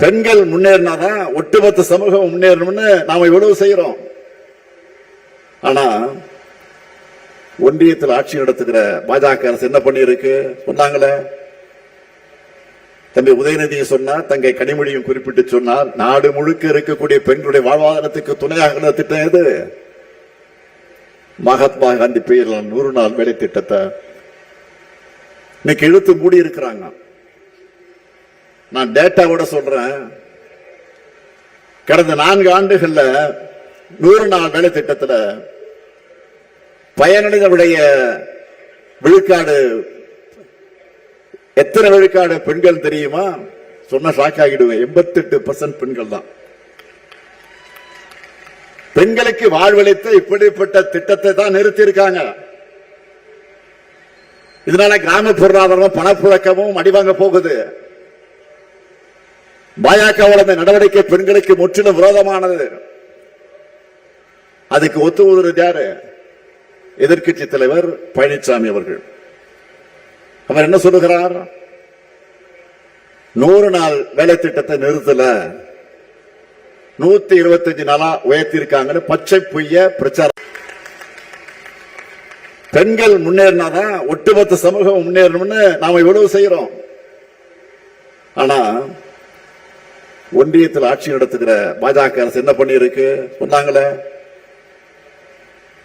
பெண்கள் முன்னேறினாதான் ஒட்டுமொத்த சமூகம் முன்னேறணும்னு நாம இவ்வளவு செய்யறோம் ஆனா ஒன்றியத்தில் ஆட்சி நடத்துகிற பாஜக அரசு என்ன பண்ணியிருக்கு? சொன்னாங்களே. தம்பி உதயநிதியை சொன்னார் தங்கை கனிமொழியும் குறிப்பிட்டு சொன்னார் நாடு முழுக்க இருக்கக்கூடிய பெண்களுடைய வாழ்வாதாரத்துக்கு துணையாக திட்டம் எது? மகாத்மா காந்தி பெயரில் நூறு நாள் வேலை திட்டத்தை இன்னைக்கு இழுத்து மூடி இருக்கிறாங்க நான் டேட்டாவோட சொல்றேன். கடந்த நான்கு ஆண்டுகள்ல நூறு நாள் வேலை திட்டத்துல பயனடைந்தவுடைய விழுக்காடு எத்தனை விழுக்காடு பெண்கள் தெரியுமா? சொன்ன ஷாக் ஆகிடுவேன். எண்பத்தெட்டு பர்சன்ட் பெண்கள் தான். பெண்களுக்கு வாழ்வளித்த இப்படிப்பட்ட திட்டத்தை தான் நிறுத்தி இருக்காங்க இதனால கிராம பொருளாதாரமும் பணப்புழக்கமும் அடிவாங்க போகுது. பாஜகவோட அந்த நடவடிக்கை பெண்களுக்கு முற்றிலும் விரோதமானது. அதுக்கு ஒத்து ஊதுறது யாரு? எதிர்க்கட்சி தலைவர் பழனிசாமி அவர்கள். அவர் என்ன சொல்லுகிறார்? நூறு நாள் வேலை திட்டத்தை நிறுத்தல. நூத்தி இருபத்தஞ்சு நாளா உயர்த்திருக்காங்கன்னு பச்சை பொய்ய பிரச்சாரம். பெண்கள் முன்னேறினாதான் ஒட்டுமொத்த சமூகம் முன்னேறணும்னு நாம இவ்வளவு செய்யறோம் ஆனா ஒன்றியத்தில் ஆட்சி நடத்துகிற பாஜக அரசு என்ன பண்ணியிருக்கு? சொன்னாங்களே.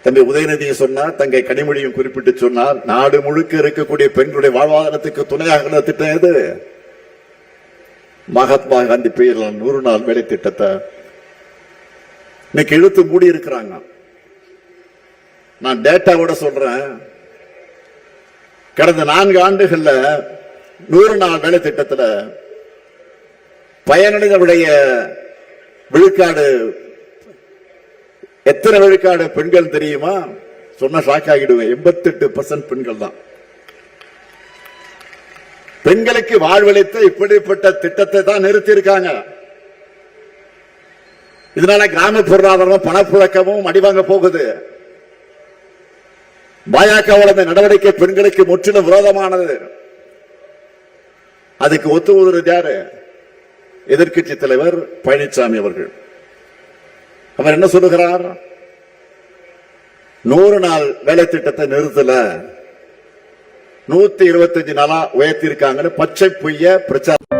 தம்பி உதயநிதியை சொன்னார் தங்கை கனிமொழியும் குறிப்பிட்டு சொன்னார் நாடு முழுக்க இருக்கக்கூடிய பெண்களுடைய வாழ்வாதாரத்துக்கு துணையாக திட்டம் எது? மகாத்மா காந்தி பெயரில் நூறு நாள் வேலை திட்டத்தை இன்னைக்கு இழுத்து மூடி இருக்கிறாங்க. நான் டேட்டாவோட சொல்றேன். கடந்த நான்கு ஆண்டுகள்ல நூறு நாள் வேலை திட்டத்தில் பயனடைந்தவுடைய விழுக்காடு எத்தனை விழுக்காடு பெண்கள் தெரியுமா? சொன்ன ஷாக் ஆகிடுவேன். எண்பத்தெட்டு பர்சன்ட் பெண்கள் தான். பெண்களுக்கு வாழ்வளித்த இப்படிப்பட்ட திட்டத்தை தான் நிறுத்தி இருக்காங்க இதனால கிராம பொருளாதாரம் பணப்புழக்கமும் அடிவாங்க போகுது. பாஜகவோட இந்த நடவடிக்கை பெண்களுக்கு முற்றிலும் விரோதமானது. அதுக்கு ஒத்து யாரு? எதிர்க்கட்சி தலைவர் பழனிசாமி அவர்கள். அவர் என்ன சொல்லுகிறார்? நூறு நாள் வேலை திட்டத்தை நிறுத்தல. நூத்தி இருபத்தஞ்சு நாளா உயர்த்தி இருக்காங்கன்னு பச்சை பொய்ய பிரச்சாரம்